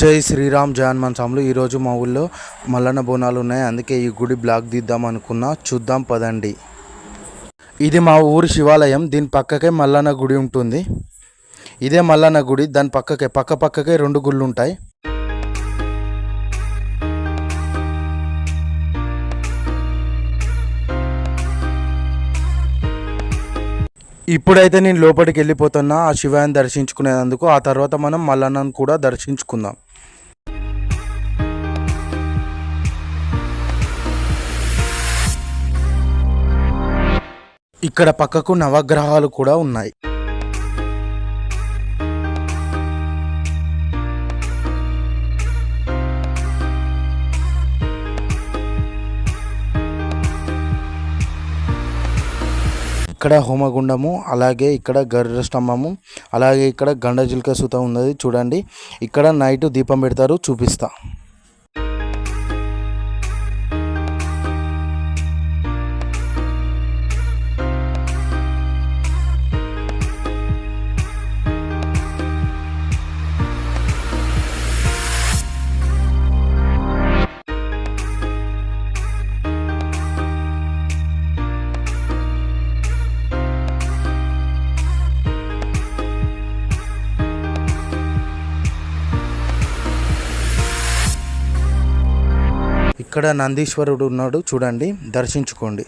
జై శ్రీరామ్ జై స్వాములు ఈరోజు మా ఊళ్ళో మల్లన్న బోనాలు ఉన్నాయి అందుకే ఈ గుడి బ్లాక్ దిద్దాం అనుకున్నా చూద్దాం పదండి ఇది మా ఊరి శివాలయం దీని పక్కకే మల్లన్న గుడి ఉంటుంది ఇదే మల్లన్న గుడి దాని పక్కకే పక్క పక్కకే రెండు గుళ్ళు ఉంటాయి ఇప్పుడైతే నేను లోపలికి వెళ్ళిపోతున్నా ఆ శివాన్ని దర్శించుకునేందుకు ఆ తర్వాత మనం మల్లన్నను కూడా దర్శించుకుందాం ఇక్కడ పక్కకు నవగ్రహాలు కూడా ఉన్నాయి ఇక్కడ హోమగుండము అలాగే ఇక్కడ గరుడ స్తంభము అలాగే ఇక్కడ గండజిల్క సూత ఉన్నది చూడండి ఇక్కడ నైట్ దీపం పెడతారు చూపిస్తా ఇక్కడ నందీశ్వరుడు ఉన్నాడు చూడండి దర్శించుకోండి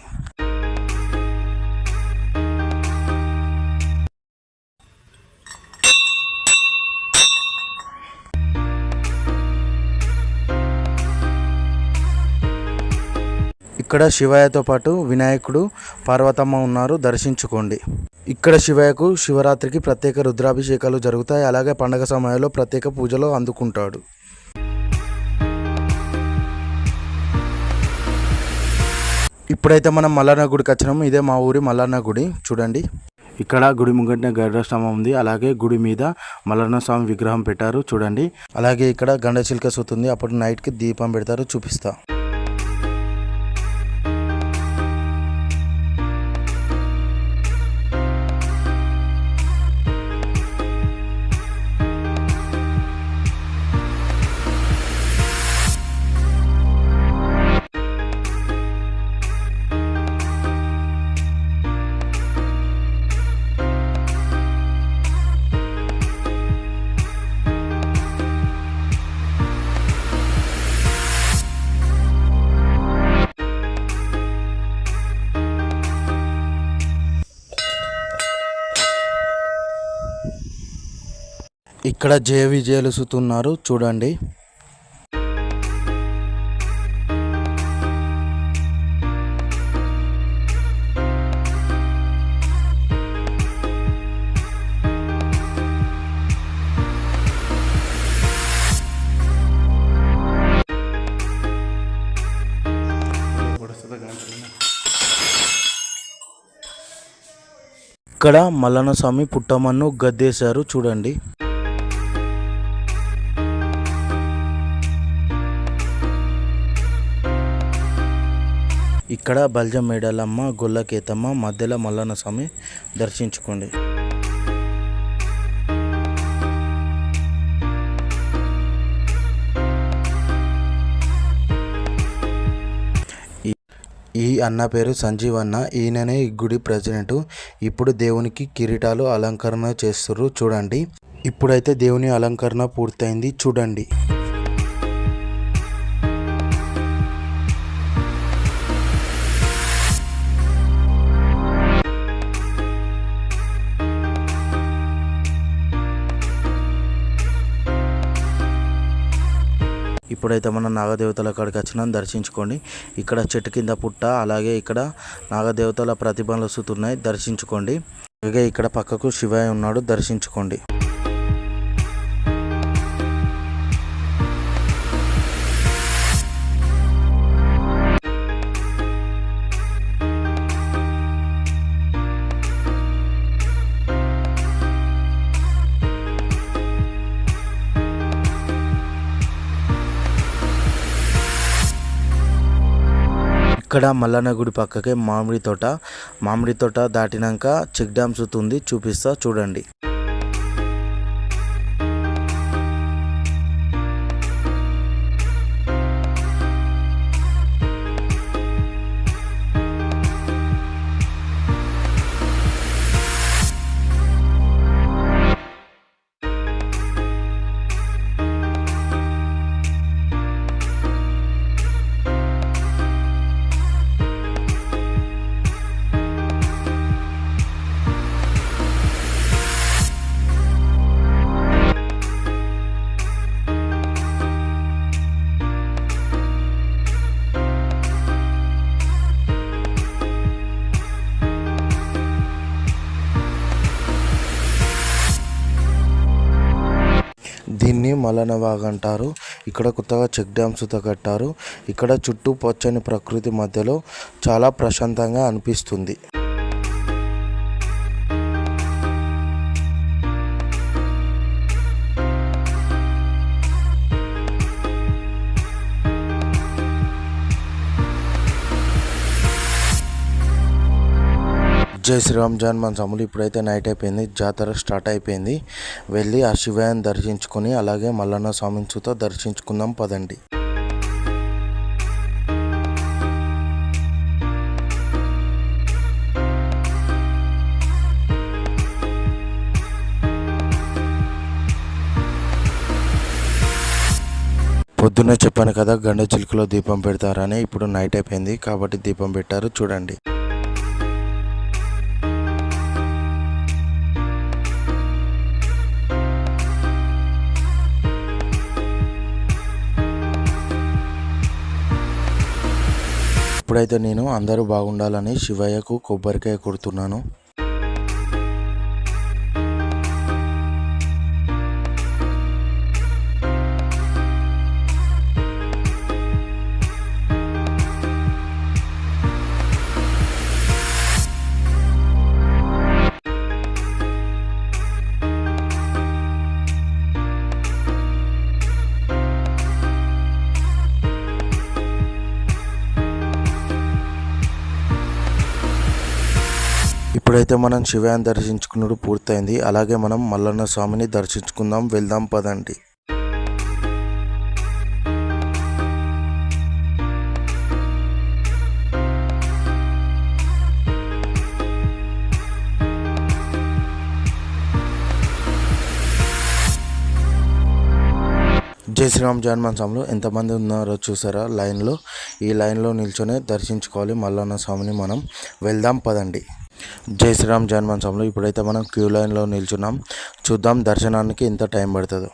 ఇక్కడ శివయ్యతో పాటు వినాయకుడు పార్వతమ్మ ఉన్నారు దర్శించుకోండి ఇక్కడ శివయ్యకు శివరాత్రికి ప్రత్యేక రుద్రాభిషేకాలు జరుగుతాయి అలాగే పండగ సమయంలో ప్రత్యేక పూజలు అందుకుంటాడు ఇప్పుడైతే మనం మల్లన్న గుడికి వచ్చినాము ఇదే మా ఊరి మల్లన్న గుడి చూడండి ఇక్కడ గుడి ముంగట్న గరుడస్తంభం ఉంది అలాగే గుడి మీద మల్లన్న స్వామి విగ్రహం పెట్టారు చూడండి అలాగే ఇక్కడ గండచిల్క సూతుంది అప్పుడు నైట్కి దీపం పెడతారు చూపిస్తా ఇక్కడ జే విజయలుసుతున్నారు చూడండి ఇక్కడ మల్లన స్వామి పుట్టమన్ను గద్దేశారు చూడండి ఇక్కడ బల్జం మేడలమ్మ గొల్లకేతమ్మ మధ్యలో మల్లన్న స్వామి దర్శించుకోండి ఈ అన్న పేరు సంజీవ్ అన్న ఈయననే ఈ గుడి ప్రెసిడెంట్ ఇప్పుడు దేవునికి కిరీటాలు అలంకరణ చేస్తున్నారు చూడండి ఇప్పుడైతే దేవుని అలంకరణ పూర్తయింది చూడండి ఇప్పుడైతే మనం నాగదేవతల అక్కడికి వచ్చినాం దర్శించుకోండి ఇక్కడ చెట్టు కింద పుట్ట అలాగే ఇక్కడ నాగదేవతల ప్రతిభలు వస్తున్నాయి దర్శించుకోండి అలాగే ఇక్కడ పక్కకు శివాయి ఉన్నాడు దర్శించుకోండి ఇక్కడ మల్లన్న గుడి పక్కకే మామిడి తోట మామిడి తోట దాటినాక చెక్ డ్యామ్స్ ఉంది చూపిస్తా చూడండి దీన్ని మలన వాగు అంటారు ఇక్కడ కొత్తగా చెక్ డ్యామ్స్ కట్టారు ఇక్కడ చుట్టూ పచ్చని ప్రకృతి మధ్యలో చాలా ప్రశాంతంగా అనిపిస్తుంది జై శ్రీరామ్ జాన్ మన సమ్ములు ఇప్పుడైతే నైట్ అయిపోయింది జాతర స్టార్ట్ అయిపోయింది వెళ్ళి ఆ శివాయని దర్శించుకొని అలాగే మల్లన్న స్వామి చూతో దర్శించుకుందాం పదండి పొద్దున్నే చెప్పాను కదా గండ చిలుకలో దీపం పెడతారని ఇప్పుడు నైట్ అయిపోయింది కాబట్టి దీపం పెట్టారు చూడండి ఇప్పుడైతే నేను అందరూ బాగుండాలని శివయ్యకు కొబ్బరికాయ కొడుతున్నాను ఇప్పుడైతే మనం శివయాన్ని దర్శించుకున్నప్పుడు పూర్తయింది అలాగే మనం మల్లన్న స్వామిని దర్శించుకుందాం వెళ్దాం పదండి జై శ్రీరామ్ జన్మన్ స్వామిలో ఎంతమంది ఉన్నారో చూసారా లైన్లో ఈ లైన్లో నిల్చొని దర్శించుకోవాలి మల్లన్న స్వామిని మనం వెళ్దాం పదండి జై శ్రీరామ్ జన్మోత్సవంలో ఇప్పుడైతే మనం క్యూ లైన్లో నిల్చున్నాం చూద్దాం దర్శనానికి ఎంత టైం పడుతుందో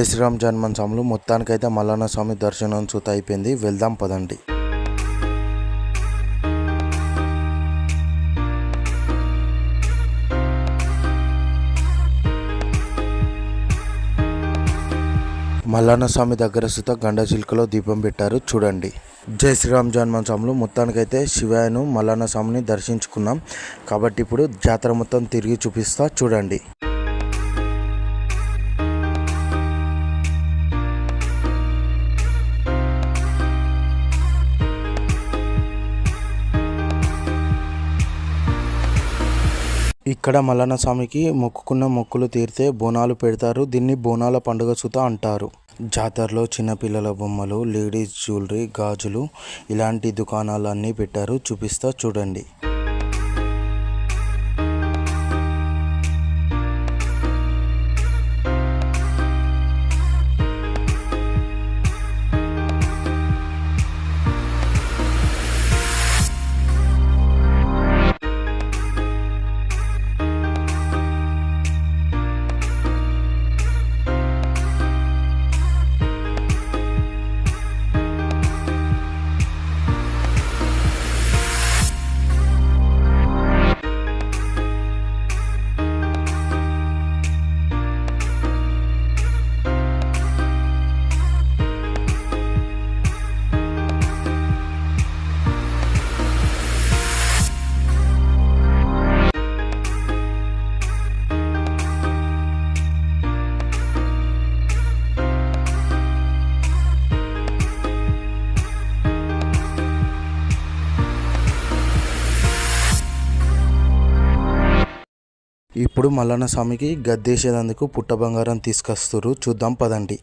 జయ శ్రీరామ్ జన్మోత్సవంలో మొత్తానికైతే మల్లన్న స్వామి దర్శనం చూత అయిపోయింది వెళ్దాం పదండి మల్లన్న స్వామి దగ్గర సుత గండచిలుకలో దీపం పెట్టారు చూడండి జై శ్రీరామ్ జన్మోత్సవంలో మొత్తానికైతే శివాయను మల్లన్న స్వామిని దర్శించుకున్నాం కాబట్టి ఇప్పుడు జాతర మొత్తం తిరిగి చూపిస్తా చూడండి ఇక్కడ మల్లన్న స్వామికి మొక్కుకున్న మొక్కులు తీరితే బోనాలు పెడతారు దీన్ని బోనాల పండుగ సుత అంటారు జాతరలో చిన్నపిల్లల బొమ్మలు లేడీస్ జ్యువెలరీ గాజులు ఇలాంటి దుకాణాలన్నీ పెట్టారు చూపిస్తా చూడండి ఇప్పుడు మల్లన్న స్వామికి గద్దేసేదందుకు పుట్ట బంగారం తీసుకొస్తురు చూద్దాం పదండి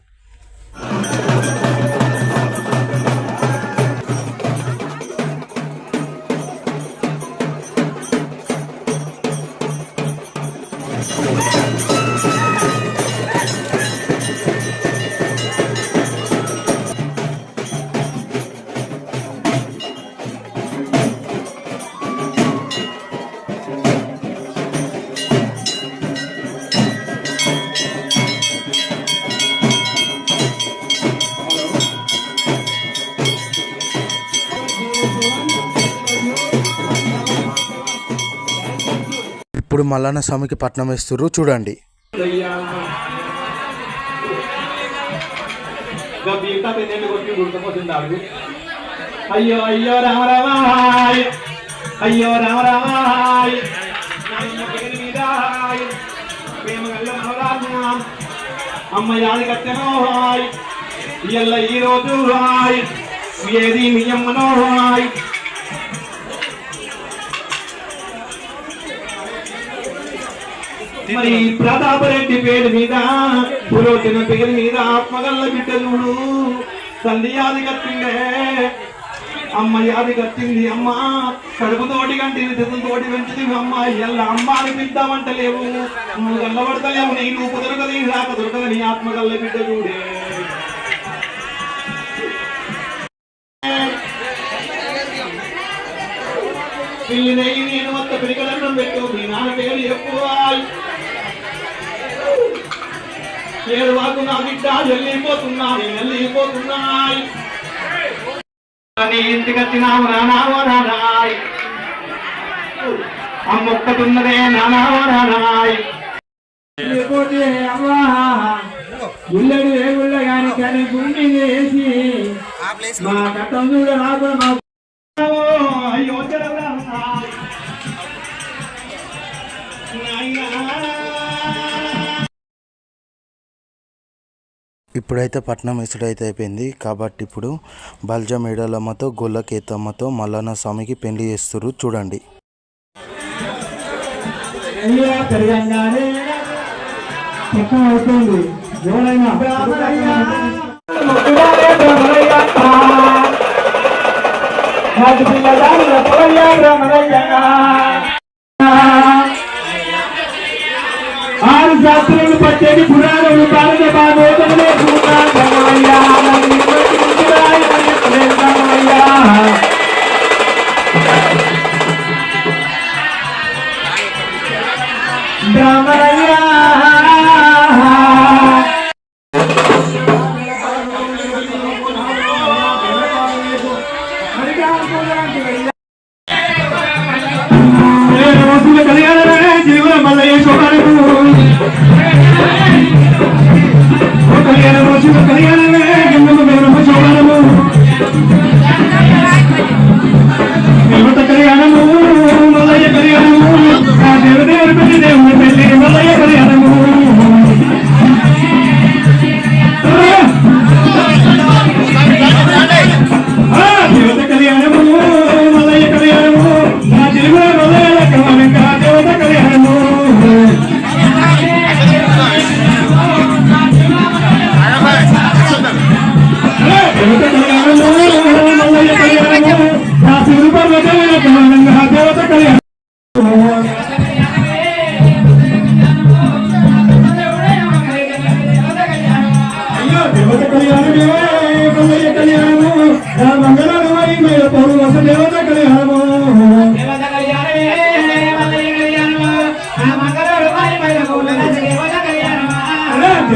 మల్లన్న స్వామికి పట్నం వేస్తుర్రు చూడండి అయ్యో అయ్యో రామరామాయ్ అయ్యో రామరామాయ్ అమ్మ యాదగత్తెనో హాయ్ ఇయ్యల్ల ఈ రోజు హాయ్ ఏది మీ అమ్మనో హాయ్ మరి ప్రతాప రెడ్డి పేరు మీద పురోజన పేరు మీద ఆత్మగల్ల బిడ్డలుడు తల్లి యాది కట్టిండే అమ్మ యాది కట్టింది అమ్మ కడుపుతోటి కంటింది తిరుగుతోటి పెంచింది అమ్మ ఎల్ల అమ్మ అని పిద్దామంట లేవు నువ్వు గల్లబడతలేవు నీకు కుదరకది రాక దొరకదు నీ ఆత్మగల్ల బిడ్డలుడే పిల్లినై నేను మొత్తం పిలికలన్నం పెట్టు మీ నాన్న పేరు ఎక్కువ ఏడువాకు నా బిడ్డ వెళ్ళిపోతున్నాయి వెళ్ళిపోతున్నాయి ఇంటికొచ్చినావు నానావో నానాయ్ అమ్మొక్కటున్నదే నానావో నానాయ్ లేకపోతే అమ్మా ఏ గుళ్ళ కానీ కానీ గుండి వేసి మా కట్టం చూడ రాకుండా అయ్యో ఇప్పుడైతే పట్నం ఇసుడైతే అయిపోయింది కాబట్టి ఇప్పుడు బల్జ మేడలమ్మతో గొల్లకేతమ్మతో మల్లన్న స్వామికి పెళ్లి చేస్తురు చూడండి శాస్త్రములు పట్టేది పురాణములు కారణమానోదములే భూతాన్ భగవయ్యా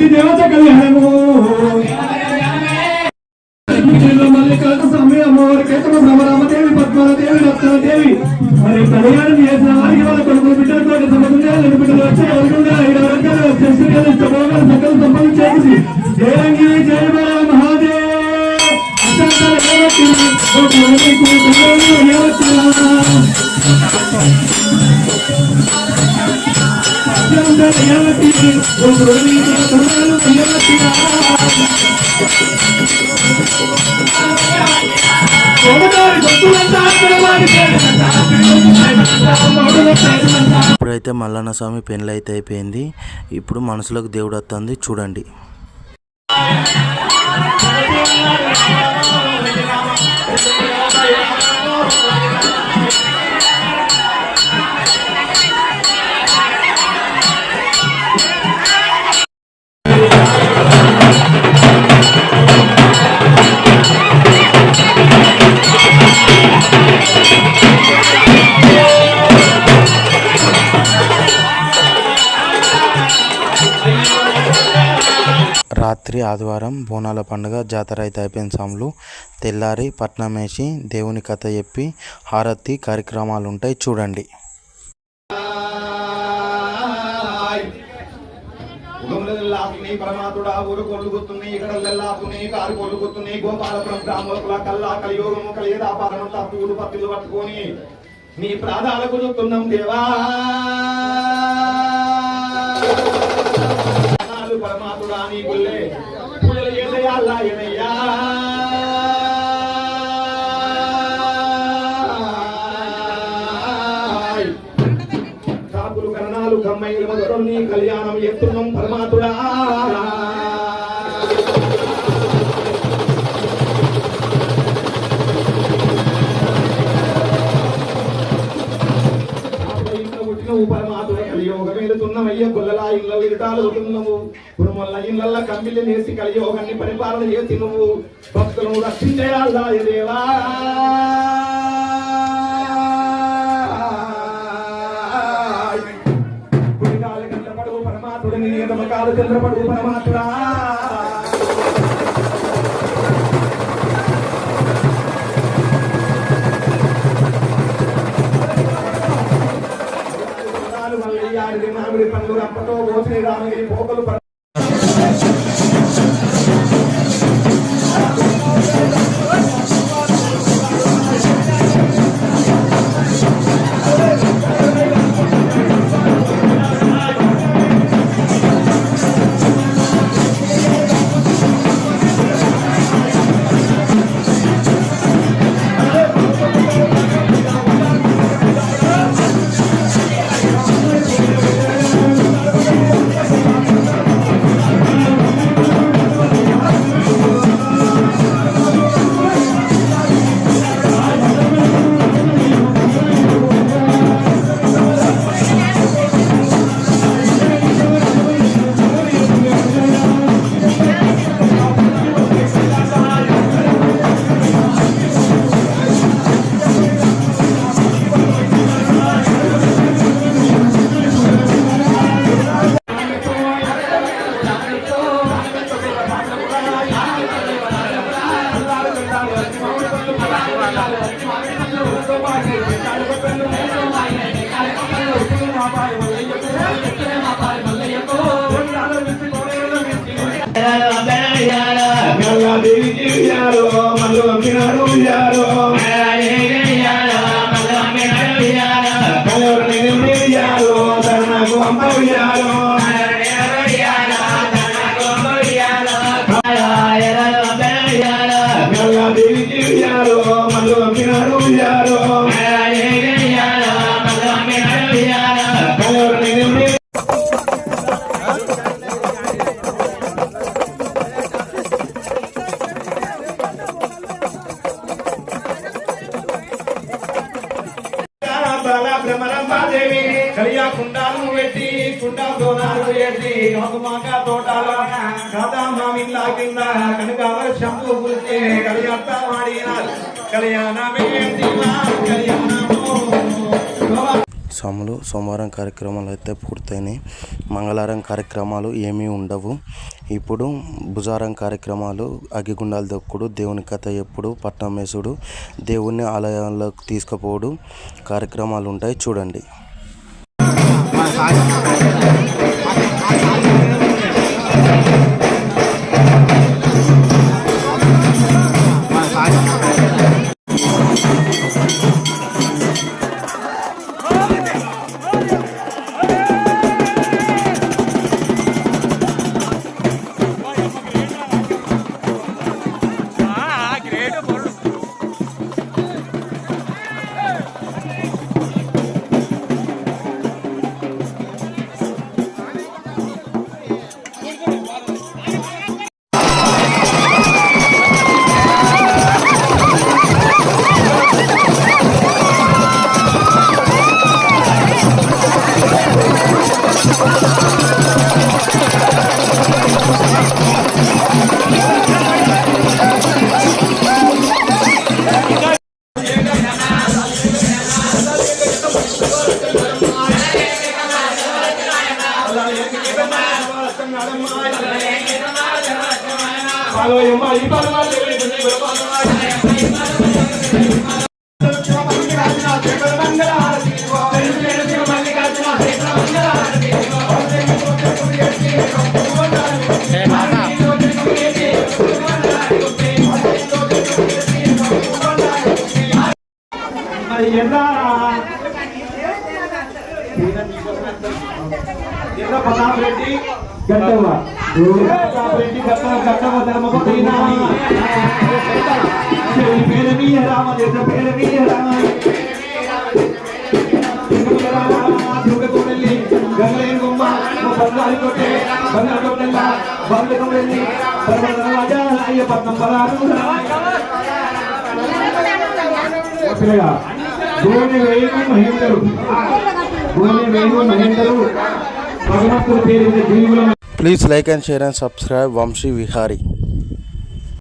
శ్రీ దేవత కళ్యాణము మల్లికార్జున స్వామి అమ్మవారి కేతమ భ్రమరామదేవి పద్మాలదేవి లక్ష్మణదేవి మరి కళ్యాణం చేసిన వారికి వాళ్ళ కొడుకులు బిడ్డలతో సంబంధించిన రెండు బిడ్డలు ఇప్పుడైతే మల్లన్న స్వామి పెళ్ళి అయితే అయిపోయింది ఇప్పుడు మనసులోకి దేవుడు వస్తుంది చూడండి రాత్రి ఆదివారం బోనాల పండుగ జాతర అయితే అయిపోయిన సాములు తెల్లారి పట్నం వేసి దేవుని కథ చెప్పి హారతి కార్యక్రమాలు ఉంటాయి చూడండి ఊరు కారు గోపాలపురం కల్లా కలియోగము పత్తులు పట్టుకొని నీ దేవా పరమాతుడా నీ గుల్లే అల్లాయనయ్యా కాపులు కరణాలు కమ్మయ్యలు మొదలు నీ కళ్యాణం ఎత్తున్నాం పరమాతుడా పరమాతుడ కలియోగమేలుతున్నామయ్య గుల్లలా ఇళ్ళ విరటాలు అవుతున్నాము కురుమల్ల ఇళ్ళల్ల కంబిల్లి నేసి కలియోగాన్ని పరిపాలన చేసి నువ్వు భక్తులను రక్షించేయాలి దేవా కుడికాలు కంటపడు పరమాత్ముడిని ఎడమకాలు చంద్రపడు పరమాత్ముడా మామిడి పండు రంపతో పోసిన రామిడి పోకలు సోమవారం కార్యక్రమాలు అయితే పూర్తయినాయి మంగళవారం కార్యక్రమాలు ఏమీ ఉండవు ఇప్పుడు భుజారం కార్యక్రమాలు అగ్గిగుండాలు దొక్కుడు దేవుని కథ ఎప్పుడు పట్నం వేసుడు దేవుని ఆలయాలకు తీసుకుపోవడం కార్యక్రమాలు ఉంటాయి చూడండి ప్రతాప్ రెడ్డి గట్టవ్వ ప్రతాప్ రెడ్డి గట్టవ గట్టవ ధర్మపతైన పేరమీయ రామ దేశ పేరమీయ రామ దుర్గకొండల్లి గంగలేనుగుమ్మ బంగారుకోట బంగారుకోటల్ల బంగకొండల్లి పర్వతరాజ అయ్యపట్నం పరారు పిల్లగా గోనె వేణు మహేందరు గోనె వేణు మహేందరు భగవంతుడి పేరు జీవుల please like and share and subscribe Vamshi Vihari